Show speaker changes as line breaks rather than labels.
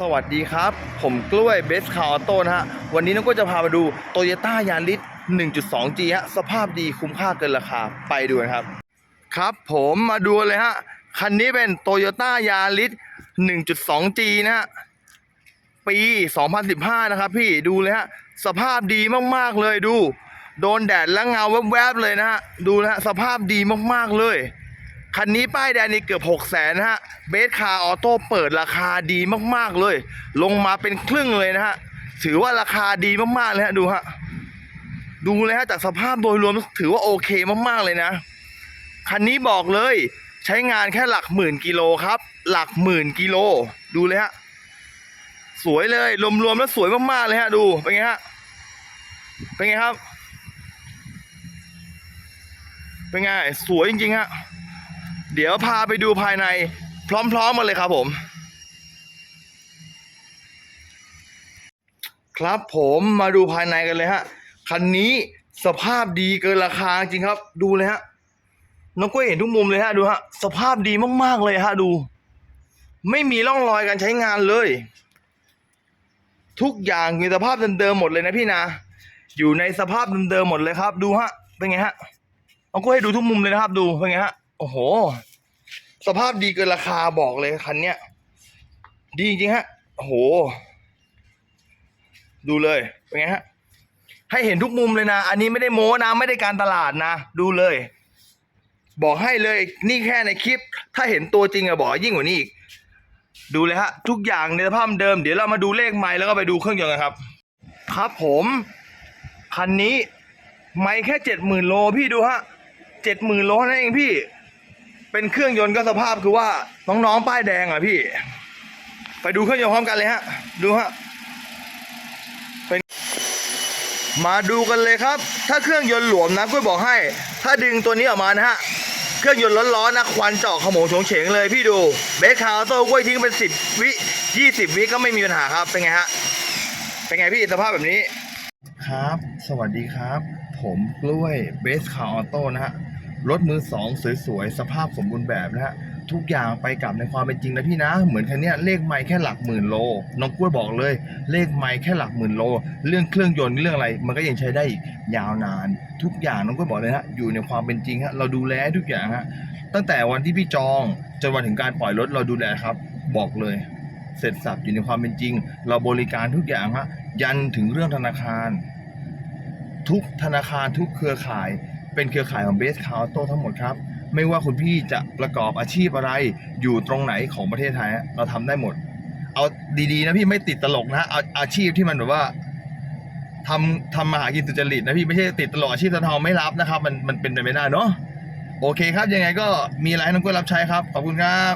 สวัสดีครับ ผมกล้วยเบสคาร์ออโต้นะฮะ วันนี้น้องก็จะพามาดูโตโยต้ายาริส 1.2G ฮะ สภาพดีคุ้มค่าเกินราคา ไปดูนะครับ ครับผมมาดูเลยฮะ คันนี้เป็นโตโยต้ายาริส 1.2G นะฮะ ปี 2015 นะครับพี่ดูเลยฮะ สภาพดีมาก ๆ เลยดู โดนแดดแล้วเงาแวบๆเลยนะฮะ ดูนะฮะ สภาพดีมาก ๆ เลย คันนี้ป้ายแดงนี่เกือบ6 0แสนนะฮะเบสคาออโต้เปิดราคาดีมากๆเลย ลงมาเป็นครึ่งเลยนะฮะ ถือว่าราคาดีมากๆเลยฮะ ดูฮะ ดูเลยฮะ จากสภาพโดยรวมถือว่าโอเคมากๆเลยนะ คันนี้บอกเลย ใช้งานแค่หลักหมื่นกิโลครับ หลักหมื่นกิโล ดูเลยฮะ สวยเลย รวมๆแล้วสวยมากๆเลยฮะ ดู เป็นไงฮะ เป็นไงครับ เป็นไง สวยจริงๆฮะ เดี๋ยวพาไปดูภายในพร้อมๆมาเลยครับผม ครับผมมาดูภายในกันเลยฮะคันนี้สภาพดีเกินราคาจริงครับ ดูเลยฮะน้องกล้วยเห็นทุกมุมเลยฮะดูฮะสภาพดีมากๆเลยฮะดู ไม่มีร่องรอยการใช้งานเลย ทุกอย่างมีสภาพเดิมๆหมดเลยนะพี่นะ อยู่ในสภาพเดิมๆหมดเลยครับ ดูฮะเป็นไงฮะน้องกล้วยให้ดูทุกมุมเลยนะครับ ดูเป็นไงฮะ โอ้โห สภาพดีเกินราคาบอกเลยคันเนี้ย ดีจริงฮะ โอ้โห ดูเลย เป็นไงฮะ ให้เห็นทุกมุมเลยนะ อันนี้ไม่ได้โม้นะ ไม่ได้การตลาดนะ ดูเลย บอกให้เลย นี่แค่ในคลิป ถ้าเห็นตัวจริงอะบอกยิ่งกว่านี้อีก ดูเลยฮะ ทุกอย่างในสภาพเดิม เดี๋ยวเรามาดูเลขไมล์แล้วก็ไปดูเครื่องยนต์กันครับ ครับผมคันนี้ ไมล์แค่เจ็ดหมื่นโลพี่ดูฮะเจ็ดหมื่นโลนั่นเองพี่ เป็นเครื่องยนต์ก็สภาพคือว่าน้องๆป้ายแดงอะพี่ ไปดูเครื่องยนต์พร้อมกันเลยฮะ ดูฮะเป็นมาดูกันเลยครับ ถ้าเครื่องยนต์หลวมนะก็บอกให้ ถ้าดึงตัวนี้ออกมานะฮะเครื่องยนต์ร้อนๆนะควันเจาะขโมงโฉงเฉงเลยพี่ดูเบสคาร์โต้กล้วยทิ้งเป็นสิบวิยี่สิบวิก็ไม่มีปัญหาครับเป็นไงฮะเป็นไงพี่สภาพแบบนี้ครับ สวัสดีครับ ผมกล้วยเบสคาร์ออโต้นะฮะ รถมือสองสวยๆ สภาพสมบูรณ์แบบนะฮะ ทุกอย่างไปกลับในความเป็นจริงนะพี่นะ เหมือนคันเนี้ยเลขไมล์แค่หลักหมื่นโล น้องกล้วยบอกเลย เลขไมล์แค่หลักหมื่นโล เรื่องเครื่องยนต์เรื่องอะไร มันก็ยังใช้ได้อีกยาวนาน ทุกอย่างน้องกล้วยบอกเลยนะฮะ อยู่ในความเป็นจริงฮะ เราดูแลทุกอย่างฮะ ตั้งแต่วันที่พี่จองจนวันถึงการปล่อยรถเราดูแลครับ บอกเลยเสร็จสับอยู่ในความเป็นจริง เราบริการทุกอย่างฮะยันถึงเรื่องธนาคาร ทุกธนาคารทุกเครือข่าย เป็นเครือข่ายของเบสคาร์โตทั้งหมดครับ ไม่ว่าคุณพี่จะประกอบอาชีพอะไรอยู่ตรงไหนของประเทศไทยเราทำได้หมด เอาดีๆนะพี่ไม่ติดตลกนะเอาอาชีพที่มันแบบว่าทำทำมาหากินสุจริตนะพี่ไม่ใช่ติดตลกอาชีพททองไม่รับนะครับ มันมันเป็นไปไม่ได้เนาะโอเคครับยังไงก็มีอะไรให้น้องกล้วยรับใช้ครับขอบคุณครับ